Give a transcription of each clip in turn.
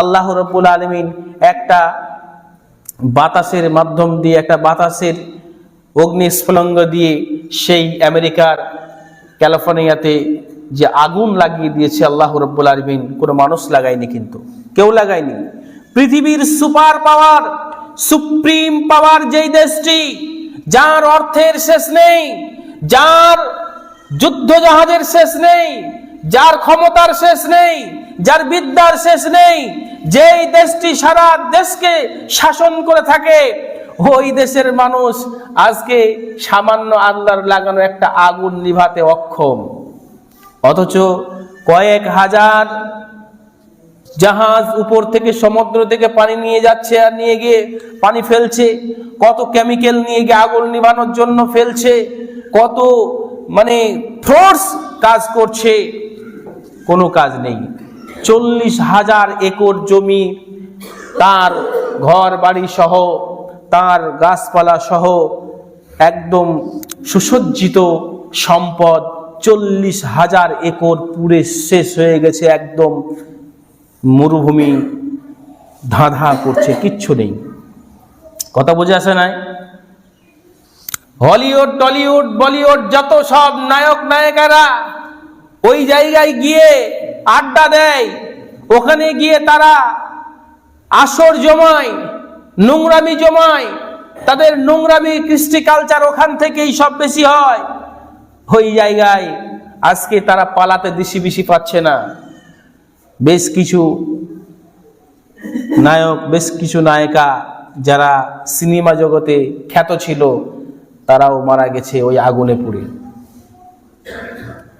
আল্লাহ রব্বুল আলমিন একটা বাতাসের মাধ্যম দিয়ে, একটা বাতাসের অগ্নিস্ফলঙ্গ দিয়ে সেই আমেরিকার ক্যালিফোর্নিয়াতে যে আগুন লাগিয়ে দিয়েছে আল্লাহ রব্বুল আলমিন, কোনো মানুষ লাগায়নি কিন্তু। কেউ লাগায়নি। পৃথিবীর সুপার পাওয়ার, সুপ্রিম পাওয়ার যেই দেশটি, যার অর্থের শেষ নেই, যার যুদ্ধ জাহাজের শেষ নেই যার ক্ষমতার শেষ নেই, যার বিদ্যার শেষ নেই, যেই দেশটি সারা দেশকে শাসন করে থাকে, ওই দেশের মানুষ আজকে সামান্য আল্লাহর লাগানো একটা আগুন নিভাতে অক্ষম। অথচ কয়েক হাজার জাহাজ উপর থেকে সমুদ্র থেকে পানি নিয়ে যাচ্ছে আর নিয়ে গিয়ে পানি ফেলছে, কত কেমিক্যাল নিয়ে গিয়ে আগুন নিভানোর জন্য ফেলছে, কত মানে ফোর্স কাজ করছে। কোনো কাজ নেই। চল্লিশ হাজার একর জমি, তার ঘর বাড়ি সহ, তার গাছপালা সহ একদম সুসজ্জিত সম্পদ চল্লিশ হাজার একর পুরে শেষ হয়ে গেছে একদম মরুভূমি ধাঁধা করছে, কিচ্ছু নেই। কথা বুঝে আসে নাই? হলিউড, টলিউড, বলিউড, যত সব নায়ক, নায়িকারা ওই জায়গায় গিয়ে আড্ডা দেয়। ওখানে গিয়ে তারা আসর জমায়, নোংরামি জমায়। তাদের নোংরামি কৃষ্টি কালচার ওখান থেকেই সব বেশি হয়। ওই জায়গায় আজকে তারা পালাতে দিশি বিশি পাচ্ছে না। বেশ কিছু নায়ক, বেশ কিছু নায়িকা যারা সিনেমা জগতে খ্যাত ছিল, তারাও মারা গেছে ওই আগুনে পুড়ে।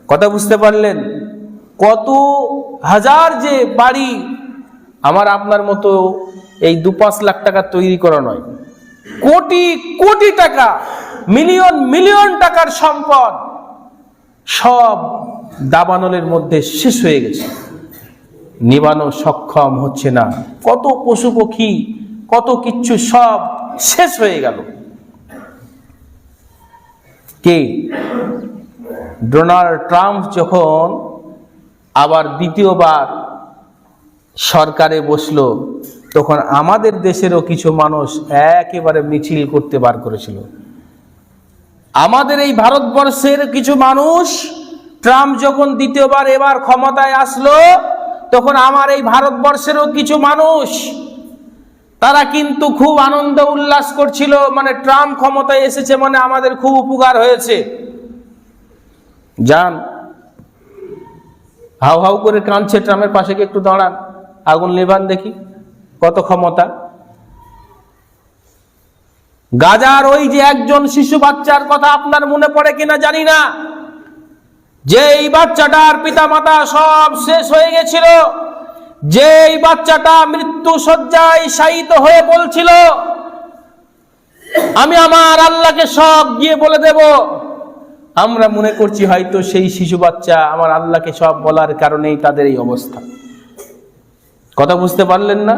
কথা বুঝতে পারলেন? কত হাজার যে বাড়ি আমার আপনার মতো এই দু পাঁচ লাখ টাকা তৈরি করা নয়। কোটি কোটি টাকা, মিলিয়ন মিলিয়ন টাকার সম্পদ সব দাবানলের মধ্যে শেষ হয়ে গেছে। নিবানো সক্ষম হচ্ছে না। কত পশু পক্ষী, কত কিচ্ছু সব শেষ হয়ে গেল। কে? ডোনাল্ড ট্রাম্প যখন আবার দ্বিতীয়বার সরকারে বসল, তখন আমাদের দেশেরও কিছু মানুষ একেবারে মিছিল করতে বার করেছিল। আমাদের এই ভারতবর্ষের কিছু মানুষ ট্রাম্প যখন দ্বিতীয়বার এবার ক্ষমতায় আসলো, তখন আমার এই ভারতবর্ষেরও কিছু মানুষ, তারা কিন্তু খুব আনন্দ উল্লাস করছিল মানে ট্রাম্প ক্ষমতায় এসেছে মানে আমাদের খুব উপকার হয়েছে। যান। হাউ হাউ করে কাঁদছে ট্রামের পাশে গিয়ে একটু দাঁড়ান। আগুন নেবান দেখি কত ক্ষমতা। গাজার ওই যে একজন শিশু বাচ্চার কথা আপনার মনে পড়ে কিনা জানি না। যে এই বাচ্চাটার পিতা মাতা সব শেষ হয়ে গেছিল যে এই বাচ্চাটা মৃত্যু শয্যায় শায়িত হয়ে বলছিল, আমি আমার আল্লাহকে সব গিয়ে বলে দেব। আমরা মনে করছি হয়তো সেই শিশু বাচ্চা আমার আল্লাহকে সব বলার কারণেই তাদের এই অবস্থা। কথা বুঝতে পারলেন না?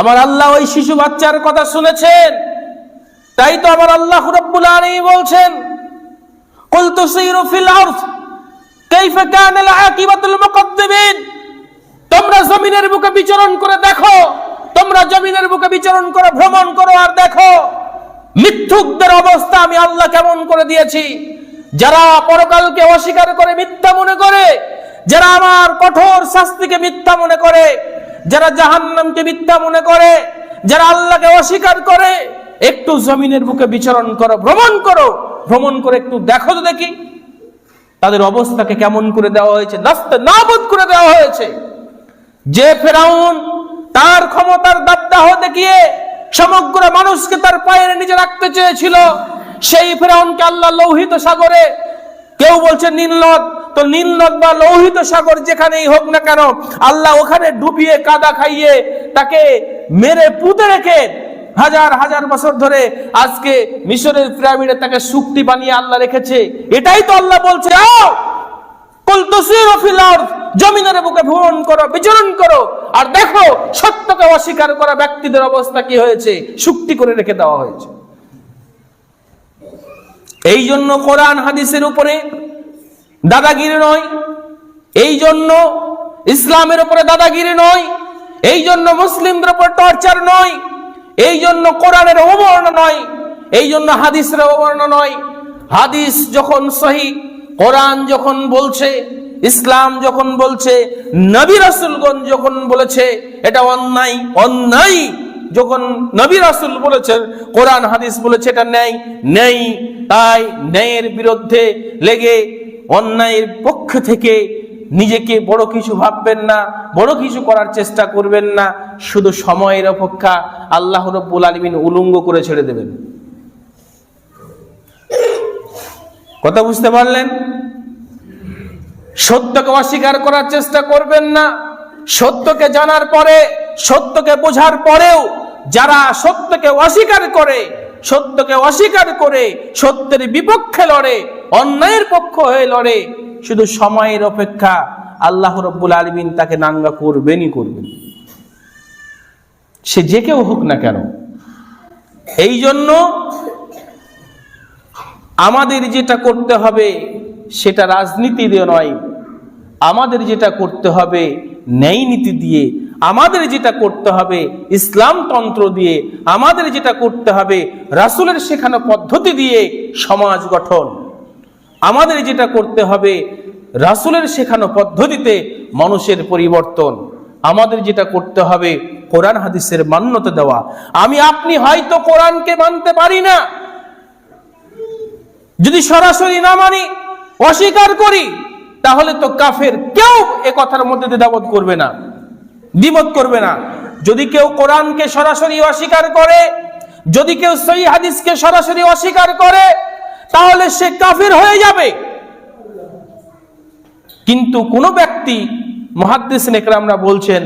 আমার আল্লাহ ওই শিশু বাচ্চার কথা শুনেছেন। তাই তো আমার আল্লাহ রব্বুল বলছেন কুল তোমরা জমিনের বুকে বিচরণ করে দেখো, তোমরা জমিনের বুকে বিচরণ করো ভ্রমণ করো আর দেখো, মিথ্যুকদের অবস্থা আমি আল্লাহ কেমন করে দিয়েছি? যারা পরকালকে অস্বীকার করে মিথ্যা মনে করে, যারা আমার কঠোর শাস্তিকে মিথ্যা মনে করে, যারা জাহান্নামকে মিথ্যা মনে করে, যারা আল্লাহকে অস্বীকার করে, একটু জমিনের বুকে বিচরণ করো, ভ্রমণ করো, ভ্রমণ করে একটু দেখো তো দেখি, তাদের অবস্থাকে কেমন করে দেওয়া হয়েছে, নাস্তে নাবুদ করে দেওয়া হয়েছে। যে ফেরাউন তার ক্ষমতার দাবদাহ দেখিয়ে সমগ্র মানুষকে তার পায়ের নিচে রাখতে চেয়েছিল সেই ফেরাউনকে আল্লাহ লৌহিত সাগরে, কেউ বলছে নীলনদ তো নীলনদ বা লৌহিত সাগর যেখানেই হোক না কেন, আল্লাহ ওখানে ডুবিয়ে, কাদা খাইয়ে তাকে মেরে পুঁতে রেখে হাজার হাজার বছর ধরে আজকে মিশরের পিরামিডে তাকে সুক্তি বানিয়ে আল্লাহ রেখেছে। এটাই তো আল্লাহ বলছে, আও! জমিনের বুকে ভ্রমণ করো, বিচরণ করো, আর দেখো সত্যকে অস্বীকার করা ব্যক্তিদের অবস্থা কি হয়েছে সুক্তি করে রেখে দেওয়া হয়েছে। এই জন্য কোরআন হাদিসের উপরে দাদাগিরি নয় এই জন্য ইসলামের উপরে দাদাগিরি নয় এই জন্য মুসলিমদের উপর টর্চার নয় এই জন্য কোরআনের অবমাননা নয় এই জন্য হাদিসের অবমাননা নয়। হাদিস যখন সহি, কোরআন যখন বলছে, ইসলাম যখন বলছে, নবী রাসুলগঞ্জ যখন বলেছে, এটা অন্যায় অন্যায়। যখন নবী রাসুল বলেছেন, কোরআন, হাদিস বলেছে, এটা ন্যায় নেই তাই ন্যায়ের বিরুদ্ধে লেগে অন্যায়ের পক্ষ থেকে নিজেকে বড় কিছু ভাববেন না, বড় কিছু করার চেষ্টা করবেন না, শুধু সময়ের অপেক্ষা আল্লাহ রব্বুল আলমিন উলঙ্গ করে ছেড়ে দেবেন। কথা বুঝতে পারলেন? সত্যকে অস্বীকার করার চেষ্টা করবেন না, সত্যকে জানার পরে সত্যকে বোঝার পরেও যারা সত্যকে অস্বীকার করে, সত্যকে অস্বীকার করে, সত্যের বিপক্ষে লড়ে, অন্যায়ের পক্ষ হয়ে লড়ে, শুধু সময়ের অপেক্ষা আল্লাহ রব্বুল আলমিন তাকে নাঙ্গা করবেনই করবেন। সে যে কেউ হোক না কেন এই জন্য আমাদের যেটা করতে হবে সেটা রাজনীতি দিয়ে নয়, আমাদের যেটা করতে হবে ন্যায় নীতি দিয়ে আমাদের যেটা করতে হবে ইসলাম তন্ত্র দিয়ে, আমাদের যেটা করতে হবে রাসুলের শেখানো পদ্ধতি দিয়ে সমাজ গঠন। আমাদের যেটা করতে হবে রাসুলের শেখানো পদ্ধতিতে মানুষের পরিবর্তন। আমাদের যেটা করতে হবে কোরআন হাদিসের মান্যতা দেওয়া। আমি, আপনি হয়তো কোরআনকে মানতে পারি না। যদি সরাসরি না মানি, অস্বীকার করি, তাহলে তো কাফের কেউ এ কথার মধ্যে দ্বিধাবোধ করবে না। দ্বিমত করবে না। যদি কেউ কোরআনকে সরাসরি অস্বীকার করে, যদি কেউ সই হাদিসকে সরাসরি অস্বীকার করে, তাহলে সে কাফির হয়ে যাবে। কিন্তু কোন ব্যক্তি মহাদ্দেশ নেকরামরা বলছেন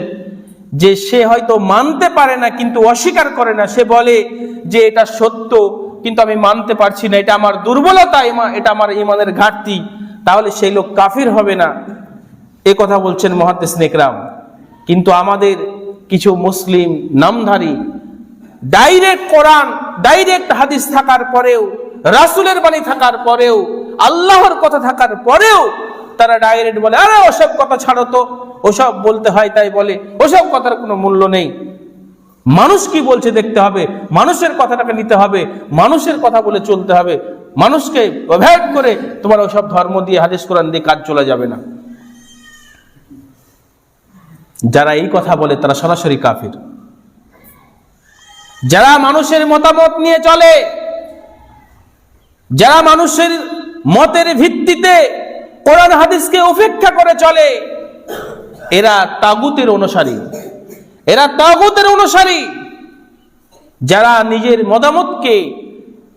যে সে হয়তো মানতে পারে না, কিন্তু অস্বীকার করে না। সে বলে যে এটা সত্য, কিন্তু আমি মানতে পারছি না, এটা আমার দুর্বলতা এটা আমার ইমানের ঘাটতি। তাহলে সেই লোক কাফির হবে না। এ কথা বলছেন মহাদ্দেশ নেকরাম। কিন্তু আমাদের কিছু মুসলিম নামধারী ডাইরেক্ট কোরআন ডাইরেক্ট হাদিস থাকার পরেও, রাসুলের বাণী থাকার পরেও, আল্লাহর কথা থাকার পরেও তারা ডাইরেক্ট বলে, আরে ওসব কথা ছাড়ো তো। ওসব বলতে হয়, তাই বলে। ওসব কথার কোনো মূল্য নেই। মানুষ কি বলছে দেখতে হবে। মানুষের কথাটাকে নিতে হবে। মানুষের কথা বলে চলতে হবে। মানুষকে অ্যাভয়েড করে তোমার ওসব ধর্ম দিয়ে, হাদিস কোরআন দিয়ে কাজ চলে যাবে না। যারা এই কথা বলে তারা সরাসরি কাফির। যারা মানুষের মতামত নিয়ে চলে, যারা মানুষের মতের ভিত্তিতে কোরআন হাদিসকে উপেক্ষা করে চলে, এরা তাগুতের অনুসারী। এরা তাগুতের অনুসারী। যারা নিজের মতামতকে,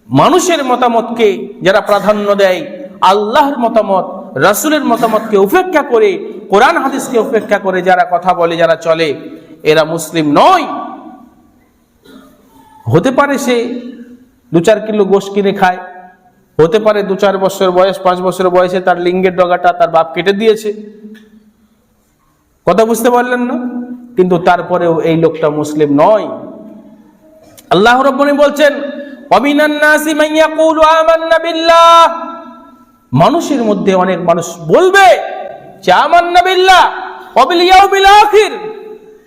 মানুষের মতামতকে যারা প্রাধান্য দেয়, আল্লাহর মতামত রাসূলের মতামতকে উপেক্ষা করে, কোরআন হাদিসকে উপেক্ষা করে যারা কথা বলে, যারা চলে, এরা মুসলিম নয়। হতে পারে সে দু চার কিলো গোশ কিনে খায়, হতে পারে দু চার বছর বয়স, পাঁচ বছর বয়সে তার লিঙ্গের ডগাটা তার বাপ কেটে দিয়েছে। কথা বুঝতে পারলেন না? কিন্তু তারপরেও এই লোকটা মুসলিম নয়। আল্লাহ রব্বনী বলছেন অমিনান নাসি মান ইয়াকুলু আমান্না বিল্লাহ। মানুষের মধ্যে অনেক মানুষ বলবে যে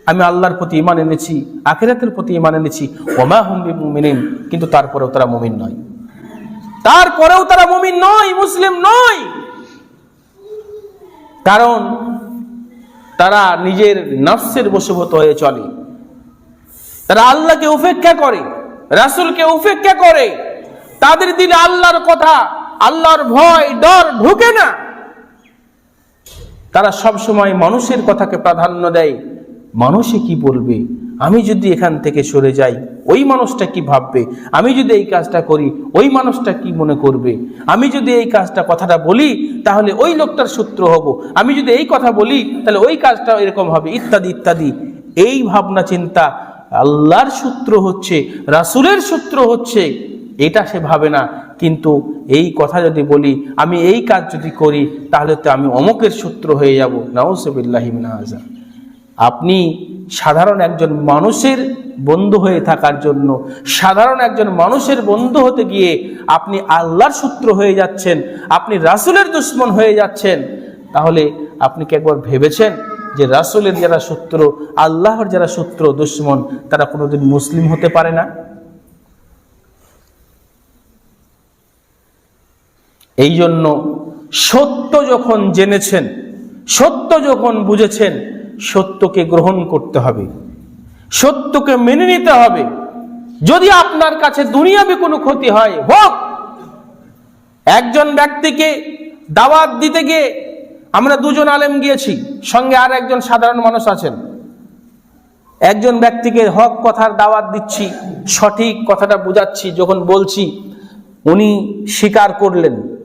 আমি আল্লাহর প্রতি ইমান এনেছি, আখিরাতের প্রতি ইমান এনেছি। ওমা হুম বিমুমিনিন, কিন্তু তারপরেও তারা মুমিন নয়। তারপরেও তারা মুমিন নয়, মুসলিম নয়। কারণ তারা নিজের নফসের বশীভূত হয়ে চলে। তারা আল্লাহকে উপেক্ষা করে, রাসূলকে উপেক্ষা করে। তাদের দিলে আল্লাহর কথা আল্লাহর ভয়, ডর ঢুকে না। তারা সব সময় মানুষের কথাকে প্রাধান্য দেয়। মানুষে কি বলবে? আমি যদি এখান থেকে সরে যাই, ওই মানুষটা কি ভাববে? আমি যদি এই কাজটা করি, ওই মানুষটা কি মনে করবে? আমি যদি এই কাজটা কথাটা বলি, তাহলে ওই লোকটার সূত্র হব। আমি যদি এই কথা বলি, তাহলে ওই কাজটা এরকম হবে, ইত্যাদি ইত্যাদি। এই ভাবনা চিন্তা আল্লাহর সূত্র হচ্ছে, রাসুলের সূত্র হচ্ছে। এটা সে ভাবে না। কিন্তু এই কথা যদি বলি, আমি এই কাজ যদি করি, তাহলে তো আমি অমুকের সূত্র হয়ে যাব। নাউসবিল্লাহিমিনাজা আপনি সাধারণ একজন মানুষের বন্ধু হয়ে থাকার জন্য, সাধারণ একজন মানুষের বন্ধু হতে গিয়ে আপনি আল্লাহর সূত্র হয়ে যাচ্ছেন, আপনি রাসূলের দুশ্মন হয়ে যাচ্ছেন, তাহলে আপনি কি একবার ভেবেছেন যে রাসুলের যারা সূত্র আল্লাহর যারা সূত্র দুশ্মন, তারা কোনোদিন মুসলিম হতে পারে না? এই জন্য সত্য যখন জেনেছেন, সত্য যখন বুঝেছেন, সত্যকে গ্রহণ করতে হবে। সত্যকে মেনে নিতে হবে। যদি আপনার কাছে দুনিয়াবি কোনো ক্ষতি হয়, হোক, একজন ব্যক্তিকে দাওয়াত দিতে গিয়ে আমরা দুজন আলেম গিয়েছি, সঙ্গে আর একজন সাধারণ মানুষ আছেন। একজন ব্যক্তিকে হক কথার দাওয়াত দিচ্ছি, সঠিক কথাটা বুঝাচ্ছি, যখন বলছি, উনি স্বীকার করলেন।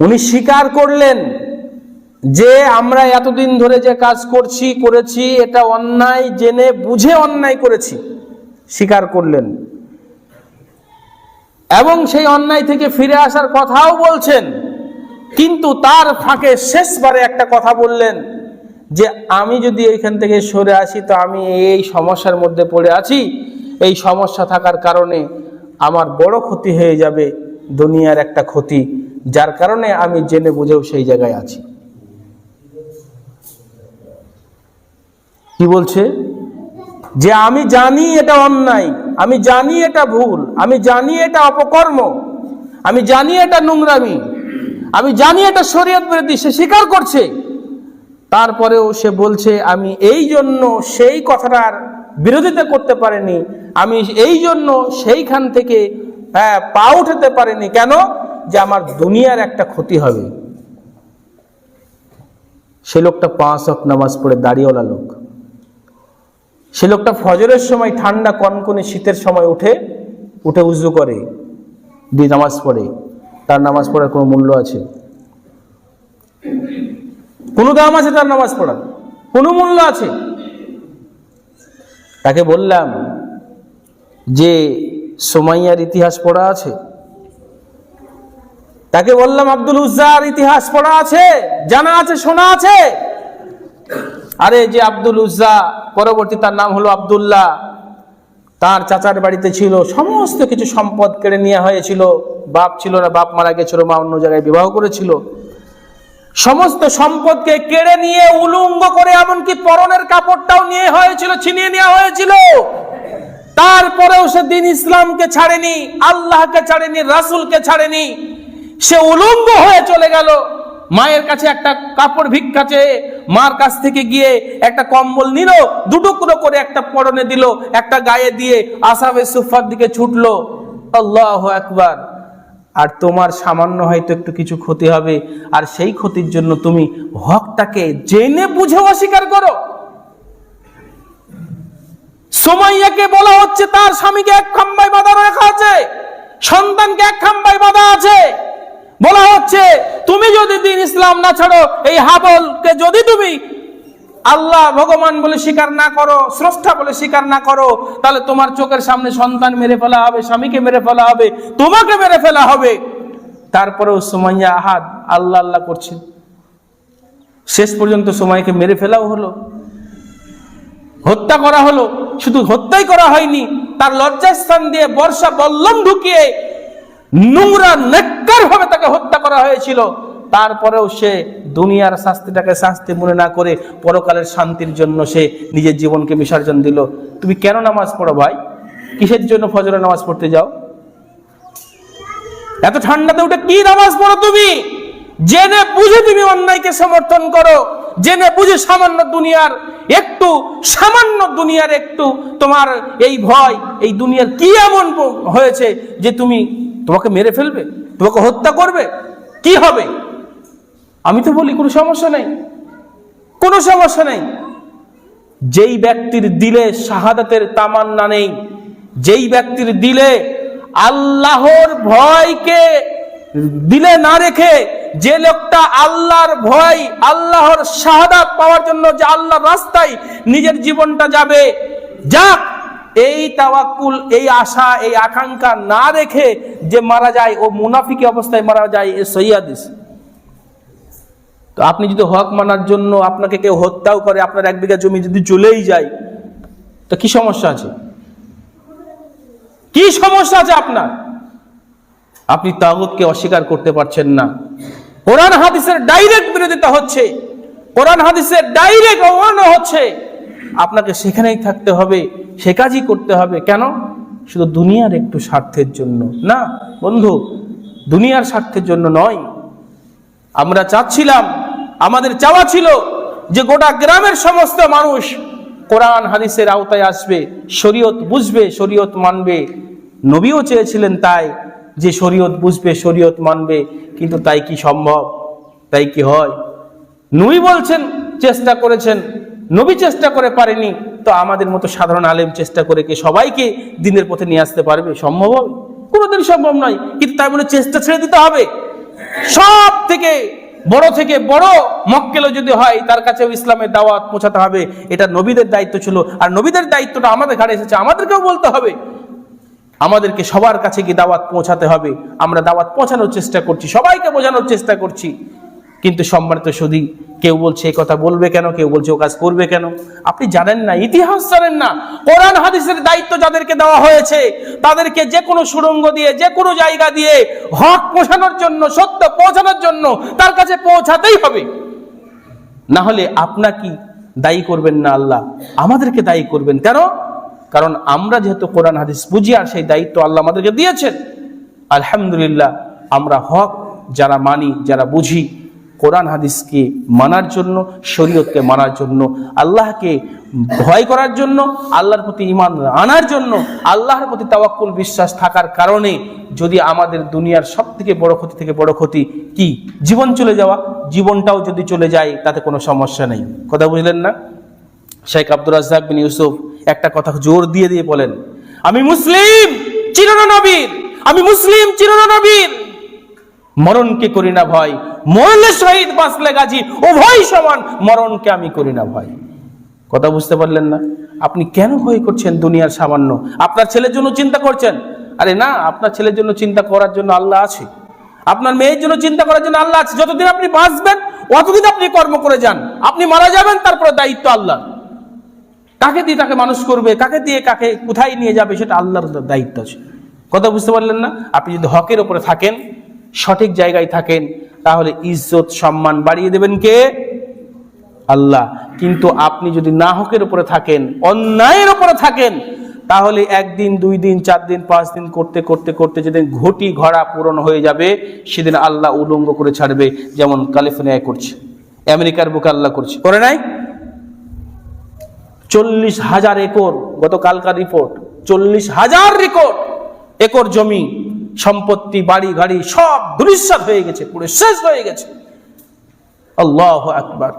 উনি স্বীকার করলেন যে আমরা এতদিন ধরে যে কাজ করছি, করেছি, এটা অন্যায় জেনে বুঝে অন্যায় করেছি, স্বীকার করলেন। এবং সেই অন্যায় থেকে ফিরে আসার কথাও বলছেন। কিন্তু তার ফাঁকে শেষবারে একটা কথা বললেন যে, আমি যদি এইখান থেকে সরে আসি, তো আমি এই সমস্যার মধ্যে পড়ে আছি। এই সমস্যা থাকার কারণে আমার বড় ক্ষতি হয়ে যাবে, দুনিয়ার একটা ক্ষতি। যার কারণে আমি জেনে বুঝেও সেই জায়গায় আছি। কি বলছে? যে আমি জানি এটা অন্যায়, আমি জানি এটা ভুল, আমি জানি এটা অপকর্ম, আমি জানি এটা নোংরামি, আমি জানি এটা শরীয়ত বিরোধী, সে স্বীকার করছে। তারপরেও সে বলছে, আমি এই জন্য সেই কথাটার বিরোধিতা করতে পারিনি, আমি এই জন্য সেইখান থেকে হ্যাঁ পা উঠাতে পারিনি। কেন? যে আমার দুনিয়ার একটা ক্ষতি হবে। সে লোকটা পাঁচ অক নামাজ পড়ে দাঁড়িয়েওয়ালা লোক। সে লোকটা ফজরের সময় ঠান্ডা কনকনে শীতের সময় উঠে উঠে উজু করে, দিয়ে নামাজ পড়ে। তার নামাজ পড়ার কোনো মূল্য আছে? কোনো দাম আছে তার নামাজ পড়ার? কোনো মূল্য আছে? তাকে বললাম, যে সোমাইয়ার ইতিহাস পড়া আছে? তাকে বললাম, আব্দুল উজ্জার, ইতিহাস পড়া আছে, জানা আছে, শোনা আছে? আরে যে আব্দুল উজ্জা পরবর্তী তার নাম হলো আব্দুল্লাহ। তার চাচার বাড়িতে ছিল, সমস্ত কিছু সম্পদ কেড়ে নেওয়া হয়েছিল। বাপ ছিল না, বাপ মারা গেছিল, মা অন্য জায়গায় বিবাহ করেছিল। সমস্ত সম্পদকে কেড়ে নিয়ে, উলুঙ্গ করে, এমনকি পরনের কাপড়টাও নিয়ে হয়েছিল, ছিনিয়ে নেওয়া হয়েছিল। তারপরেও সে দিন ইসলামকে ছাড়েনি, আল্লাহকে ছাড়েনি, রাসুলকে ছাড়েনি। সে উলঙ্গ হয়ে চলে গেল। মায়ের কাছে একটা কাপড় ভিক্ষা চেয়ে মার কাছ থেকে গিয়ে একটা কম্বল নিল, দুটুকরো করে একটা পরনে দিল, একটা গায়ে দিয়ে আসাবে সুফার দিকে ছুটলো। আল্লাহ একবার আর তোমার সামান্য হয়তো একটু কিছু ক্ষতি হবে, আর সেই ক্ষতির জন্য তুমি হকটাকে জেনে বুঝে অস্বীকার করো। সোমাইয়াকে বলা হচ্ছে তার স্বামীকে এক খাম্বায় বাঁধা রাখা আছে, সন্তানকে এক খাম্বায় বাঁধা আছে। বলা হচ্ছে, তুমি যদি দিন ইসলাম না ছাড়ো, এই হাবলকে যদি তুমি আল্লাহ ভগবান বলে স্বীকার না করো, স্রষ্টা বলে স্বীকার না করো, তাহলে তোমার চোখের সামনে সন্তান মেরে ফেলা হবে, স্বামীকে মেরে ফেলা হবে, তোমাকে মেরে ফেলা হবে। তারপরেও সুমাইয়া আহাদ আল্লাহ আল্লাহ করছে। শেষ পর্যন্ত সময়কে মেরে ফেলাও হলো। হত্যা করা হলো। শুধু হত্যাই করা হয়নি, তার লজ্জাস্থান দিয়ে বর্ষা বল্লম ঢুকিয়ে নোংরা নেককার ভাবে তাকে হত্যা করা হয়েছিল। তারপরেও সে দুনিয়ার শাস্তিটাকে শাস্তি মনে না করে পরকালের শান্তির জন্য সে নিজের জীবনকে বিসর্জন দিল। তুমি কেন নামাজ পড়ো ভাই? কিসের জন্য ফজরে নামাজ পড়তে যাও? এত ঠান্ডাতে উঠে কি নামাজ পড়ো তুমি? জেনে বুঝে তুমি অন্যায়কে সমর্থন করো। জেনে বুঝে সামান্য দুনিয়ার একটু, সামান্য দুনিয়ার একটু তোমার এই ভয়, এই দুনিয়ার কি এমন হয়েছে যে তুমি তোমাকে মেরে ফেলবে, তোমাকে হত্যা করবে, কি হবে? আমি তো বলি, কোনো সমস্যা নেই। কোনো সমস্যা নেই। যেই ব্যক্তির দিলে শাহাদাতের তামান্না নেই, যেই ব্যক্তির দিলে আল্লাহর ভয়কে দিলে না রেখে যে লোকটা আল্লাহর ভয়, আল্লাহর শাহাদাত পাওয়ার জন্য যে আল্লাহর রাস্তায় নিজের জীবনটা যাবে, যাক এই তাওয়াক্কুল, এই আশা, এই আকাঙ্ক্ষা না রেখে যে মারা যায়, ও মুনাফিকি অবস্থায় মারা যায়, এ সৈয়াদিস তো আপনি যদি হক মানার জন্য আপনাকে কেউ হত্যাও করে, আপনার এক বিঘা জমি যদি চলেই যায়, তো কি সমস্যা আছে? কি সমস্যা আছে আপনার? আপনি তাগুতকে অস্বীকার করতে পারছেন না। কোরআন হাদিসের ডাইরেক্ট বিরোধিতা হচ্ছে। কোরআন হাদিসের ডাইরেক্ট অমানো হচ্ছে। আপনাকে সেখানেই থাকতে হবে, সে কাজই করতে হবে। কেন? শুধু দুনিয়ার একটু স্বার্থের জন্য। না, বন্ধু, দুনিয়ার স্বার্থের জন্য নয়। আমরা চাচ্ছিলাম, আমাদের চাওয়া ছিল যে গোটা গ্রামের সমস্ত মানুষ কোরআন হাদিসের আওতায় আসবে, শরীয়ত বুঝবে, শরীয়ত মানবে। নবীও চেয়েছিলেন তাই, যে শরীয়ত বুঝবে, শরীয়ত মানবে, কিন্তু তাই কি সম্ভব? তাই কি হয়? নবী বলছেন, চেষ্টা করেছেন নবী চেষ্টা করে পারেনি, তো আমাদের মতো সাধারণ আলেম চেষ্টা করে কি সবাইকে দিনের পথে নিয়ে আসতে পারবে? সম্ভব হবে? কোনোদিন সম্ভব নয়। কিন্তু তাই বলে চেষ্টা ছেড়ে দিতে হবে। সব থেকে বড় থেকে বড় মক্কেলও যদি হয়, তার কাছেও ইসলামের দাওয়াত পৌঁছাতে হবে। এটা নবীদের দায়িত্ব ছিল। আর নবীদের দায়িত্বটা আমাদের ঘাড়ে এসেছে। আমাদেরকেও বলতে হবে। আমাদেরকে সবার কাছে কি দাওয়াত পৌঁছাতে হবে। আমরা দাওয়াত পৌঁছানোর চেষ্টা করছি। সবাইকে বোঝানোর চেষ্টা করছি। কিন্তু সম্মানিত সুদী, কেউ বলছে এ কথা বলবে কেন? কেউ বলছে ও কাজ করবে কেন? আপনি জানেন না, ইতিহাস জানেন না। কোরআন, হাদিসের দায়িত্ব যাদেরকে দেওয়া হয়েছে, তাদেরকে যে কোনো সুড়ঙ্গ দিয়ে, যে কোনো জায়গা দিয়ে হক পৌঁছানোর জন্য, সত্য পৌঁছানোর জন্য তার কাছে পৌঁছাতেই হবে। না হলে আপনাকে দায়ী করবেন না আল্লাহ? আমাদেরকে দায়ী করবেন কেন? কারণ আমরা যেহেতু কোরআন, হাদিস বুঝি, আর সেই দায়িত্ব আল্লাহ আমাদেরকে দিয়েছেন। আলহামদুলিল্লাহ, আমরা হক যারা মানি, যারা বুঝি কোরআন হাদিসকে মানার জন্য, শরীয়তকে মানার জন্য, আল্লাহকে ভয় করার জন্য, আল্লাহর প্রতি ইমান আনার জন্য, আল্লাহর প্রতি তাওয়াক্কুল বিশ্বাস থাকার কারণে যদি আমাদের দুনিয়ার সব থেকে বড় ক্ষতি থেকে বড় ক্ষতি কি? জীবন চলে যাওয়া। জীবনটাও যদি চলে যায়, তাতে কোনো সমস্যা নেই। কথা বুঝলেন না? শেখ আব্দুর রাজ্জাক বিন ইউসুফ একটা কথা জোর দিয়ে দিয়ে বলেন, আমি মুসলিম, চিরনা নবীর। আমি মুসলিম, চিরনা নবীর। মরণকে করি না ভয়? মরলে শহীদ বাঁচলে গাজী, উভয় সমান। মরণকে আমি করি না ভয়। কথা বুঝতে পারলেন না? আপনি কেন ভয় করছেন দুনিয়ার সামান্য? আপনার ছেলের জন্য চিন্তা করছেন? আরে না, আপনার ছেলের জন্য চিন্তা করার জন্য আল্লাহ আছে। আপনার মেয়ের জন্য চিন্তা করার জন্য আল্লাহ আছে। যতদিন আপনি বাঁচবেন, অতদিন আপনি কর্ম করে যান। আপনি মারা যাবেন, তারপরে দায়িত্ব আল্লাহ। কাকে দিয়ে তাকে মানুষ করবে? কাকে দিয়ে কাকে কোথায় নিয়ে যাবে? সেটা আল্লাহর দায়িত্ব আছে। কথা বুঝতে পারলেন না? আপনি যদি হকের ওপরে থাকেন সঠিক জায়গায় থাকেন, তাহলে ইজ্জত, সম্মান বাড়িয়ে দেবেন কে? আল্লাহ। কিন্তু আপনি যদি না হকের উপরে থাকেন, অন্যায়ের উপরে থাকেন, তাহলে একদিন, দুই দিন, চার দিন, পাঁচ দিন করতে করতে করতে যেদিন ঘটি ঘোড়া পূরণ হয়ে যাবে, সেদিন আল্লাহ উলঙ্গ করে ছাড়বে, যেমন ক্যালিফোর্নিয়ায় করছে, আমেরিকার বুকে আল্লাহ করছে। করে নাই? চল্লিশ হাজার একর, গতকালকার রিপোর্ট চল্লিশ হাজার রেকর্ড একর জমি সম্পত্তি, বাড়ি, গাড়ি সব দুরিশ্বাদ হয়ে গেছে পুরো শেষ হয়ে গেছে। আল্লাহ আকবার।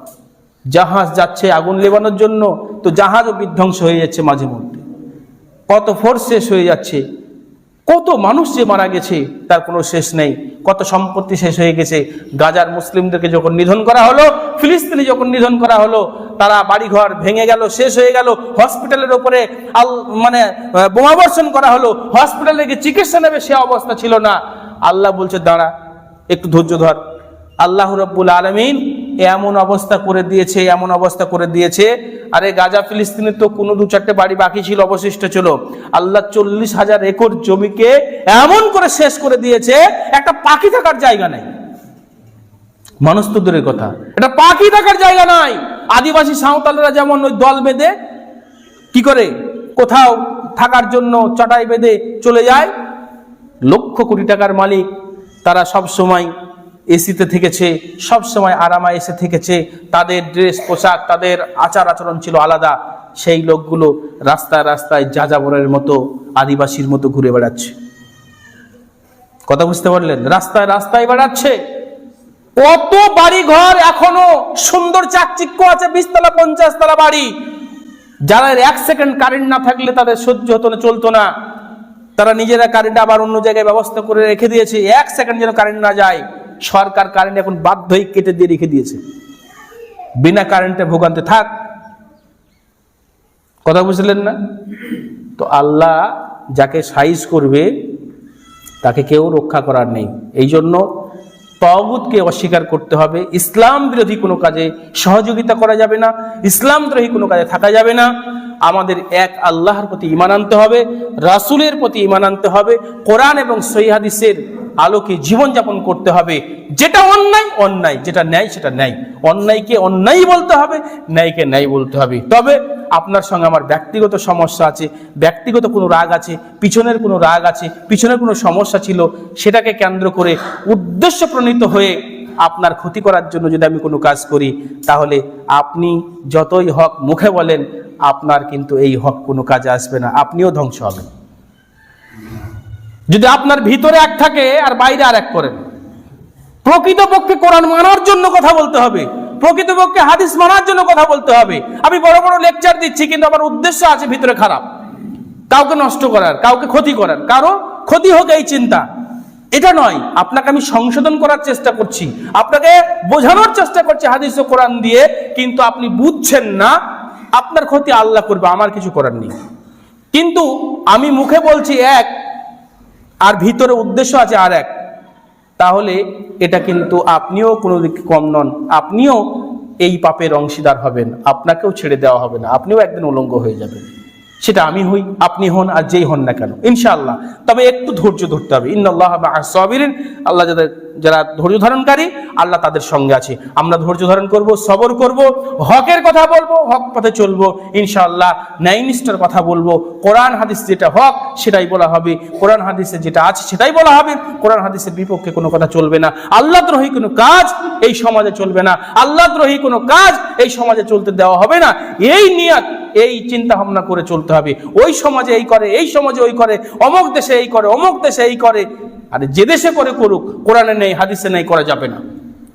জাহাজ যাচ্ছে আগুন লেবানোর জন্য, তো জাহাজও বিধ্বংস হয়ে যাচ্ছে মাঝে মধ্যে। কত ফোর্স শেষ হয়ে যাচ্ছে। কত মানুষ যে মারা গেছে, তার কোনো শেষ নেই। কত সম্পত্তি শেষ হয়ে গেছে। গাজার মুসলিমদেরকে যখন নিধন করা হলো, ফিলিস্তিনি যখন নিধন করা হলো, তারা বাড়িঘর ভেঙে গেল, শেষ হয়ে গেল। হসপিটালের উপরে আল মানে বোমাবর্ষণ করা হলো। হসপিটালে গিয়ে চিকিৎসা নেবে সে অবস্থা ছিল না। আল্লাহ বলছে, দাঁড়া, একটু ধৈর্য ধর। আল্লাহ রব্বুল আলমিন এমন অবস্থা করে দিয়েছে, এমন অবস্থা করে দিয়েছে। আরে গাজা ফিলিস্তিনের তো কোনো দু চারটে বাড়ি বাকি ছিল, অবশিষ্ট ছিল। আল্লাহ চল্লিশ হাজার একর জমিকে এমন করে শেষ করে দিয়েছে, একটা পাখি থাকার জায়গা নেই। মানুষ তো দূরের কথা। এটা পাখি থাকার জায়গা নাই। আদিবাসী সাঁওতালরা যেমন ওই দল বেঁধে, কি করে? কোথাও থাকার জন্য চটাই বেঁধে চলে যায়। লক্ষ কোটি টাকার মালিক, তারা সব সময় এসিতে থেকেছে সব সময় আরামা এসে থেকেছে, তাদের ড্রেস, পোশাক, তাদের আচার আচরণ ছিল আলাদা। সেই লোকগুলো রাস্তায় রাস্তায় যাযাবরের মতো, আদিবাসীর মতো ঘুরে বেড়াচ্ছে। কথা বুঝতে পারলেন? রাস্তায় রাস্তায় বেড়াচ্ছে। কত বাড়ি ঘর এখনও সুন্দর চাকচিক্য আছে, বিশতলা পঞ্চাশ তলা বাড়ি। যারা এক সেকেন্ড কারেন্ট না থাকলে তাদের সহ্য হতো না, চলতো না। তারা নিজেরা কারেন্ট আবার অন্য জায়গায় ব্যবস্থা করে রেখে দিয়েছে, এক সেকেন্ড যেন কারেন্ট না যায়। সরকার কারেন্ট এখন বাধ্য হয়ে কেটে দিয়ে রেখে দিয়েছে। বিনা কারেন্টে ভোগান্তে থাক। কথা বুঝলেন না? তো আল্লাহ যাকে সাইজ করবে, তাকে কেউ রক্ষা করার নেই। এই জন্য তগুতকে অস্বীকার করতে হবে। ইসলাম বিরোধী কোনো কাজে সহযোগিতা করা যাবে না। ইসলাম দ্রোহী কোনো কাজে থাকা যাবে না। আমাদের এক আল্লাহর প্রতি ইমান আনতে হবে, রাসুলের প্রতি ইমান আনতে হবে, কোরআন এবং সৈহাদিসের আলোকে জীবনযাপন করতে হবে। যেটা অন্যায় অন্যায়। যেটা ন্যায়, সেটা ন্যায়। অন্যায়কে অন্যায় বলতে হবে, ন্যায়কে ন্যায় বলতে হবে। তবে আপনার সঙ্গে আমার ব্যক্তিগত সমস্যা আছে, ব্যক্তিগত কোনো রাগ আছে, পিছনের কোনো রাগ আছে, পিছনের কোনো সমস্যা ছিল, সেটাকে কেন্দ্র করে উদ্দেশ্য প্রণীত হয়ে আপনার ক্ষতি করার জন্য যদি আমি কোনো কাজ করি, তাহলে আপনি যতই হক মুখে বলেন আপনার কিন্তু এই হক কোনো কাজে আসবে না, আপনিও ধ্বংস হবেন। যদি আপনার ভিতরে এক থাকে আর বাইরে আর এক করেন, প্রকৃতপক্ষে কোরআন মানার জন্য কথা বলতে হবে, প্রকৃতপক্ষে হাদিস মানার জন্য কথা বলতে হবে। আমি বড় বড় লেকচার দিচ্ছি, কিন্তু আমার উদ্দেশ্য আছে ভিতরে খারাপ। কাউকে নষ্ট করার, কাউকে ক্ষতি করার, কারও ক্ষতি হোক এই চিন্তা। এটা নয়, আপনাকে আমি সংশোধন করার চেষ্টা করছি, আপনাকে বোঝানোর চেষ্টা করছি হাদিস ও কোরআন দিয়ে, কিন্তু আপনি বুঝছেন না আপনার ক্ষতি আল্লাহ করবে, আমার কিছু করার নেই। কিন্তু আমি মুখে বলছি এক, আর ভিতরে উদ্দেশ্য আছে আর এক। তাহলে এটা কিন্তু আপনিও কোনো দিক কম নন, আপনিও এই পাপের অংশীদার হবেন, আপনাকেও ছেড়ে দেওয়া হবে না, আপনিও একদিন উলঙ্গ হয়ে যাবেন। সেটা আমি হই, আপনি হন আর যেই হন না কেন। ইনশাআল্লাহ। তবে একটু ধৈর্য ধরতে হবে। ইন্নাল্লাহ সাবিরিন। আল্লাহ যাদের, যারা ধৈর্য ধারণকারী, আল্লাহ তাদের সঙ্গে আছে। আমরা ধৈর্য ধারণ করব, সবর করব, হকের কথা বলব, হক পথে চলবো। ইনশাআল্লাহ ন্যায়নিষ্ঠার কথা বলব। কোরআন, হাদিস যেটা হক, সেটাই বলা হবে। কোরআন, হাদিসে যেটা আছে, সেটাই বলা হবে। কোরআন, হাদিসের বিপক্ষে কোনো কথা চলবে না। আল্লাহ দ্রোহী কোনো কাজ এই সমাজে চলবে না। আল্লাহ দ্রোহী কোনো কাজ এই সমাজে চলতে দেওয়া হবে না। এই নিয়াত এই চিন্তা ভাবনা করে চলতে হবে। ওই সমাজে এই করে, এই সমাজে ওই করে, অমুক দেশে এই করে, অমুক দেশে এই করে। আর যে দেশে করে করুক, কোরআনে নেই, হাদিসে নেই, করা যাবে না।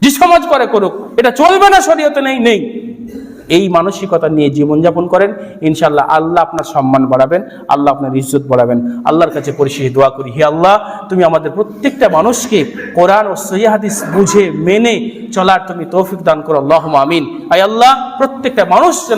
যে সমাজ করে করুক, এটা চলবে না, শরীয়তে নেই নেই। এই মানসিকতা নিয়ে জীবনযাপন করেন। ইনশাল্লাহ আল্লাহ আপনার সম্মান বাড়াবেন, আল্লাহ আপনার ইজ্জত বাড়াবেন। আল্লাহর কাছে পরিশেষে দোয়া করি, হে আল্লাহ, তুমি আমাদের প্রত্যেকটা মানুষকে কোরআন ও সহি হাদিস বুঝে, মেনে চলার তুমি তৌফিক দান করো। আল্লাহ আমিন। আই আল্লাহ, প্রত্যেকটা মানুষ